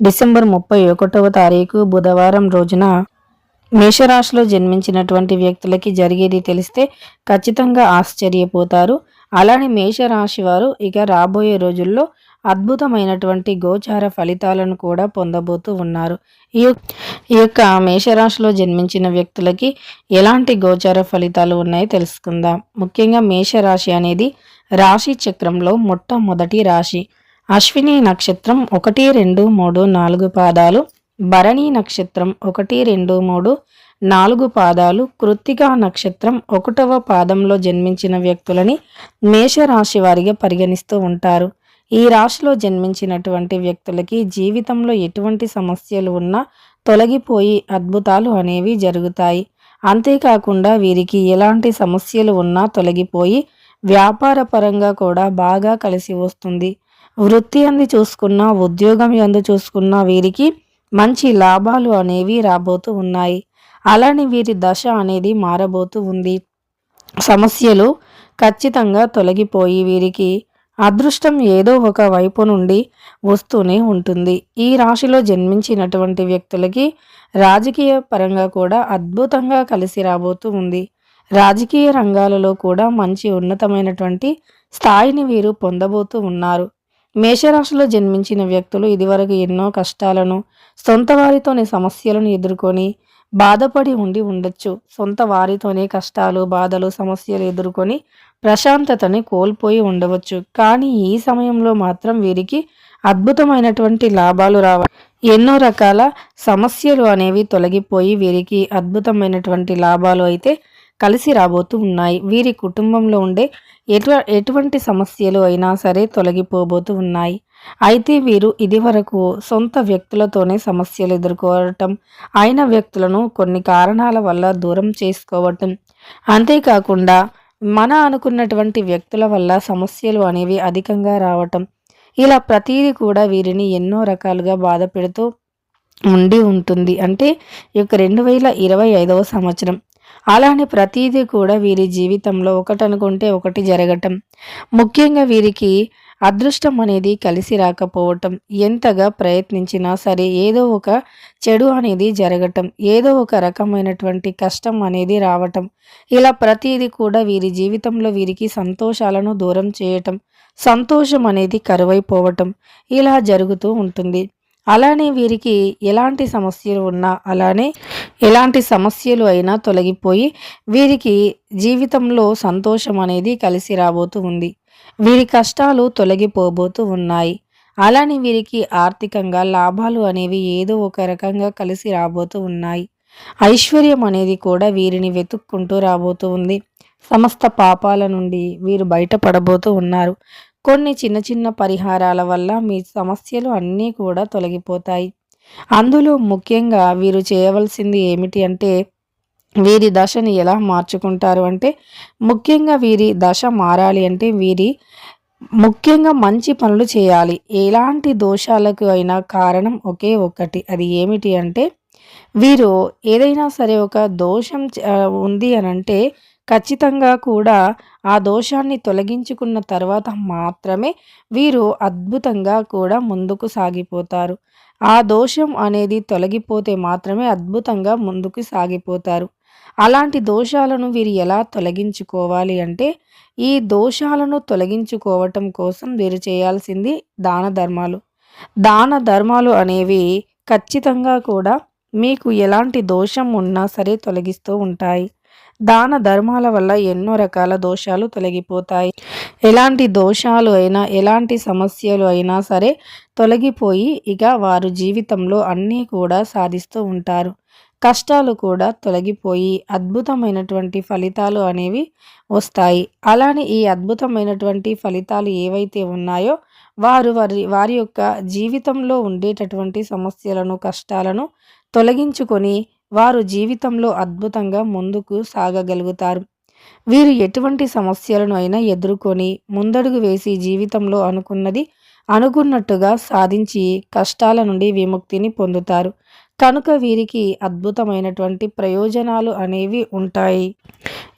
December ముప్పై ఒకటవ తారీఖు బుధవారం రోజున మేషరాశిలో జన్మించినటువంటి వ్యక్తులకి జరిగేది తెలిస్తే ఖచ్చితంగా ఆశ్చర్యపోతారు. అలానే మేషరాశి వారు ఇక రాబోయే రోజుల్లో అద్భుతమైనటువంటి గోచార ఫలితాలను కూడా పొందబోతూ ఉన్నారు. ఈ ఈ యొక్క మేషరాశిలో జన్మించిన వ్యక్తులకి ఎలాంటి గోచార ఫలితాలు ఉన్నాయో తెలుసుకుందాం. ముఖ్యంగా మేషరాశి అనేది రాశి చక్రంలో మొట్టమొదటి రాశి. అశ్విని నక్షత్రం ఒకటి రెండు మూడు నాలుగు పాదాలు భరణి నక్షత్రం ఒకటి రెండు మూడు నాలుగు పాదాలు కృత్తికా నక్షత్రం ఒకటవ పాదంలో జన్మించిన వ్యక్తులని మేషరాశి వారిగా పరిగణిస్తూ ఉంటారు. ఈ రాశిలో జన్మించినటువంటి వ్యక్తులకి జీవితంలో ఎటువంటి సమస్యలు ఉన్నా తొలగిపోయి అద్భుతాలు అనేవి జరుగుతాయి. అంతేకాకుండా వీరికి ఎలాంటి సమస్యలు ఉన్నా తొలగిపోయి వ్యాపార పరంగా కూడా బాగా కలిసి వస్తుంది. వృత్తి అంది చూసుకున్న ఉద్యోగం ఎందు చూసుకున్న వీరికి మంచి లాభాలు అనేవి రాబోతూ ఉన్నాయి. అలానే వీరి దశ అనేది మారబోతూ ఉంది. సమస్యలు ఖచ్చితంగా తొలగిపోయి వీరికి అదృష్టం ఏదో ఒక వైపు నుండి వస్తూనే ఉంటుంది. ఈ రాశిలో జన్మించినటువంటి వ్యక్తులకి రాజకీయ పరంగా కూడా అద్భుతంగా కలిసి రాబోతూ ఉంది. రాజకీయ రంగాలలో కూడా మంచి ఉన్నతమైనటువంటి స్థాయిని వీరు పొందబోతూ ఉన్నారు. మేషరాశిలో జన్మించిన వ్యక్తులు ఇదివరకు ఎన్నో కష్టాలను సొంత వారితోనే సమస్యలను ఎదుర్కొని బాధపడి ఉండి ఉండొచ్చు. సొంత వారితోనే కష్టాలు బాధలు సమస్యలు ఎదుర్కొని ప్రశాంతతని కోల్పోయి ఉండవచ్చు. కానీ ఈ సమయంలో మాత్రం వీరికి అద్భుతమైనటువంటి లాభాలు రావ ఎన్నో రకాల సమస్యలు అనేవి తొలగిపోయి వీరికి అద్భుతమైనటువంటి లాభాలు అయితే కలిసి రాబోతూ ఉన్నాయి. వీరి కుటుంబంలో ఉండే ఎటు ఎటువంటి సమస్యలు అయినా సరే తొలగిపోబోతూ ఉన్నాయి. అయితే వీరు ఇదివరకు సొంత వ్యక్తులతోనే సమస్యలు ఎదుర్కోవటం అయిన వ్యక్తులను కొన్ని కారణాల వల్ల దూరం చేసుకోవటం. అంతేకాకుండా మన అనుకున్నటువంటి వ్యక్తుల వల్ల సమస్యలు అనేవి అధికంగా రావటం. ఇలా ప్రతీది కూడా వీరిని ఎన్నో రకాలుగా బాధ పెడుతూ ఉండి ఉంటుంది. అంటే ఈ యొక్క రెండు వేల ఇరవై ఐదవ సంవత్సరం అలానే ప్రతీది కూడా వీరి జీవితంలో ఒకటనుకుంటే ఒకటి జరగటం. ముఖ్యంగా వీరికి అదృష్టం అనేది కలిసి రాకపోవటం. ఎంతగా ప్రయత్నించినా సరే ఏదో ఒక చెడు అనేది జరగటం. ఏదో ఒక రకమైనటువంటి కష్టం అనేది రావటం. ఇలా ప్రతీది కూడా వీరి జీవితంలో వీరికి సంతోషాలను దూరం చేయటం. సంతోషం అనేది కరువైపోవటం. ఇలా జరుగుతూ ఉంటుంది. అలానే వీరికి ఎలాంటి సమస్యలు ఉన్నా అలానే ఎలాంటి సమస్యలు అయినా తొలగిపోయి వీరికి జీవితంలో సంతోషం అనేది కలిసి రాబోతూ ఉంది. వీరి కష్టాలు తొలగిపోబోతూ ఉన్నాయి. అలానే వీరికి ఆర్థికంగా లాభాలు అనేవి ఏదో ఒక రకంగా కలిసి రాబోతూ ఉన్నాయి. ఐశ్వర్యం అనేది కూడా వీరిని వెతుక్కుంటూ రాబోతూ ఉంది. సమస్త పాపాల నుండి వీరు బయటపడబోతూ ఉన్నారు. కొన్ని చిన్న చిన్న పరిహారాల వల్ల మీ సమస్యలు అన్నీ కూడా తొలగిపోతాయి. అందులో ముఖ్యంగా వీరు చేయవలసింది ఏమిటి అంటే వీరి దశని ఎలా మార్చుకుంటారు అంటే ముఖ్యంగా వీరి దశ మారాలి అంటే వీరి ముఖ్యంగా మంచి పనులు చేయాలి. ఎలాంటి దోషాలకు అయినా కారణం ఒకే ఒక్కటి. అది ఏమిటి అంటే వీరు ఏదైనా సరే ఒక దోషం ఉంది అని అంటే ఖచ్చితంగా కూడా ఆ దోషాన్ని తొలగించుకున్న తర్వాత మాత్రమే వీరు అద్భుతంగా కూడా ముందుకు సాగిపోతారు. ఆ దోషం అనేది తొలగిపోతే మాత్రమే అద్భుతంగా ముందుకు సాగిపోతారు. అలాంటి దోషాలను వీరు ఎలా తొలగించుకోవాలి అంటే ఈ దోషాలను తొలగించుకోవటం కోసం వీరు చేయాల్సింది దాన ధర్మాలు. దాన ధర్మాలు అనేవి ఖచ్చితంగా కూడా మీకు ఎలాంటి దోషం ఉన్నా సరే తొలగిస్తూ ఉంటాయి. దాన ధర్మాల వల్ల ఎన్నో రకాల దోషాలు తొలగిపోతాయి. ఎలాంటి దోషాలు అయినా ఎలాంటి సమస్యలు అయినా సరే తొలగిపోయి ఇక వారు జీవితంలో అన్నీ కూడా సాధిస్తూ ఉంటారు. కష్టాలు కూడా తొలగిపోయి అద్భుతమైనటువంటి ఫలితాలు అనేవి వస్తాయి. అలానే ఈ అద్భుతమైనటువంటి ఫలితాలు ఏవైతే ఉన్నాయో వారు వారి వారి యొక్క జీవితంలో ఉండేటటువంటి సమస్యలను కష్టాలను తొలగించుకొని వారు జీవితంలో అద్భుతంగా ముందుకు సాగగలుగుతారు. వీరు ఎటువంటి సమస్యలను అయినా ఎదుర్కొని ముందడుగు వేసి జీవితంలో అనుకున్నది అనుకున్నట్టుగా సాధించి కష్టాల నుండి విముక్తిని పొందుతారు. కనుక వీరికి అద్భుతమైనటువంటి ప్రయోజనాలు అనేవి ఉంటాయి.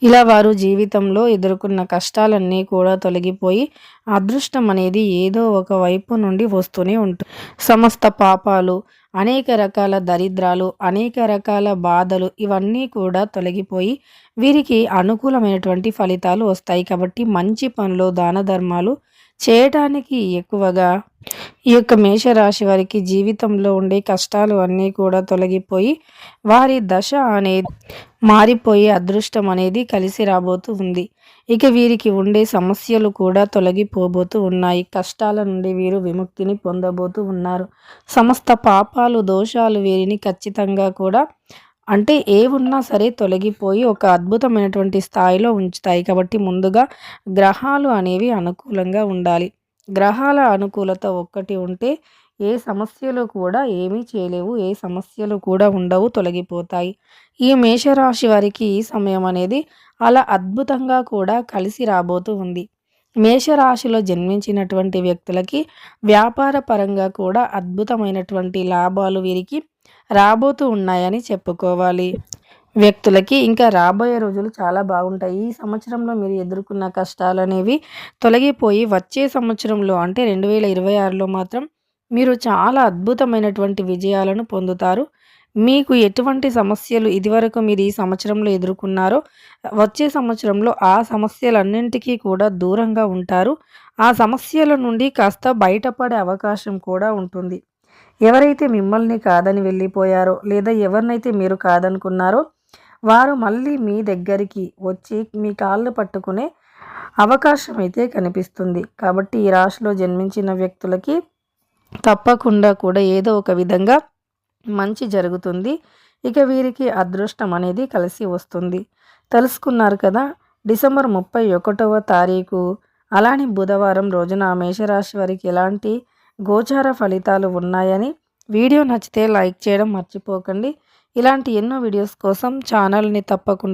ఇలా వారు జీవితంలో ఎదుర్కొన్న కష్టాలన్నీ కూడా తొలగిపోయి అదృష్టం అనేది ఏదో ఒక వైపు నుండి వస్తూనే ఉంటుంది సమస్త పాపాలు అనేక రకాల దరిద్రాలు అనేక రకాల బాధలు ఇవన్నీ కూడా తొలగిపోయి వీరికి అనుకూలమైనటువంటి ఫలితాలు వస్తాయి. కాబట్టి మంచి పనులు దాన ధర్మాలు చేయటానికి ఎక్కువగా ఈ యొక్క మేషరాశి వారికి జీవితంలో ఉండే కష్టాలు అన్నీ కూడా తొలగిపోయి వారి దశ అనేది మారిపోయే అదృష్టం అనేది కలిసి రాబోతూ ఉంది. ఇక వీరికి ఉండే సమస్యలు కూడా తొలగిపోబోతూ ఉన్నాయి. కష్టాల నుండి వీరు విముక్తిని పొందబోతూ ఉన్నారు. సమస్త పాపాలు దోషాలు వీరిని ఖచ్చితంగా కూడా అంటే ఏవున్నా సరే తొలగిపోయి ఒక అద్భుతమైనటువంటి స్థాయిలో ఉంచుతాయి. కాబట్టి ముందుగా గ్రహాలు అనేవి అనుకూలంగా ఉండాలి. గ్రహాల అనుకూలత ఒక్కటి ఉంటే ఏ సమస్యలు కూడా ఏమీ చేయలేవు ఏ సమస్యలు కూడా ఉండవు తొలగిపోతాయి. ఈ మేషరాశి వారికి ఈ సమయం అనేది అలా అద్భుతంగా కూడా కలిసి రాబోతూ ఉంది. మేషరాశిలో జన్మించినటువంటి వ్యక్తులకి వ్యాపార పరంగా కూడా అద్భుతమైనటువంటి లాభాలు వీరికి రాబోతూ ఉన్నాయని చెప్పుకోవాలి. వ్యక్తులకి ఇంకా రాబోయే రోజులు చాలా బాగుంటాయి. ఈ సంవత్సరంలో మీరు ఎదుర్కొన్న కష్టాలు అనేవి తొలగిపోయి వచ్చే సంవత్సరంలో అంటే రెండు వేల ఇరవై ఆరులో మాత్రం మీరు చాలా అద్భుతమైనటువంటి విజయాలను పొందుతారు. మీకు ఎటువంటి సమస్యలు ఇదివరకు మీరు ఈ సంవత్సరంలో ఎదుర్కొన్నారో వచ్చే సంవత్సరంలో ఆ సమస్యలన్నింటికీ కూడా దూరంగా ఉంటారు. ఆ సమస్యల నుండి కాస్త బయటపడే అవకాశం కూడా ఉంటుంది. ఎవరైతే మిమ్మల్ని కాదని వెళ్ళిపోయారో లేదా ఎవరినైతే మీరు కాదనుకున్నారో వారు మళ్ళీ మీ దగ్గరికి వచ్చి మీ కాళ్ళు పట్టుకునే అవకాశం అయితే కనిపిస్తుంది. కాబట్టి ఈ రాశిలో జన్మించిన వ్యక్తులకి తప్పకుండా కూడా ఏదో ఒక విధంగా మంచి జరుగుతుంది. ఇక వీరికి అదృష్టం అనేది కలిసి వస్తుంది. తెలుసుకున్నారు కదా డిసెంబర్ ముప్పై ఒకటవ తారీఖు. అలానే బుధవారం రోజున మేషరాశి వారికి ఎలాంటి గోచార ఫలితాలు ఉన్నాయని వీడియో నచ్చితే లైక్ చేయడం మర్చిపోకండి. ఇలాంటి ఎన్నో వీడియోస్ కోసం ఛానల్ని తప్పకుండా